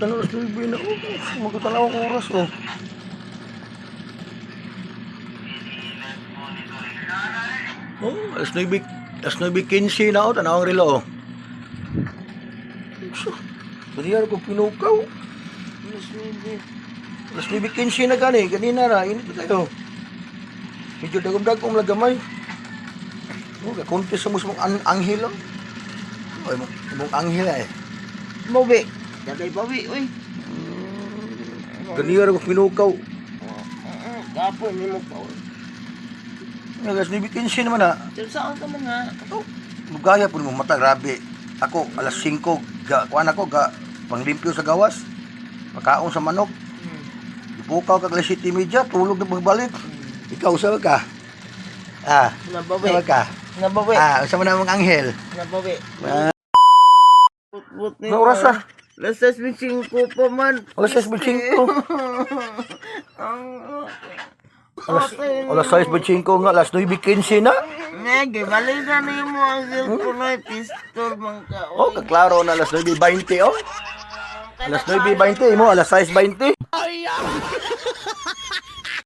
Tanong 9 na. Oh, magkatanaw ang oras oh. Oh, alas 9, alas 9.15 na oh, tanaw ang relo oh. So, Bariyan ko pinukaw. Alas 9. Alas 9.15 na gani, kanina na, init na tayo. Medyo dagom-dagom kong lagamay. Oh, kakunti sa musmong an anghel oh. Oh, imong imong anghel eh. Bawi. Dagay bawi, uy. Ganira ko pinukaw. Kapo, hindi mo pa. Alas 9.15 naman ah. Pero saan ka mga? Oh, lugaya po mo mata, grabe. Ako, alas 5, ga, kuhan ako, ga, panglimpyo sa gawas. Pagkaon sa manok. Ipukaw ka alas 7 media, tulog na pagbalik. Ikaw, saan ka? Ah, Nabawi. saan ka? Nabawi. Ah, sa mga mga anghel. Nabawi. Ah, Put-put Nga oras ah. Mi singko pa man. Alas 6.25. Alas, alas 6.25 nga, alas 9.15 na. Nege, balikan na mo ang cellphone ay pistol man ka. Oh, kaklaro na alas 9.20 oh. Alas 9.20 mo, alas 6.20.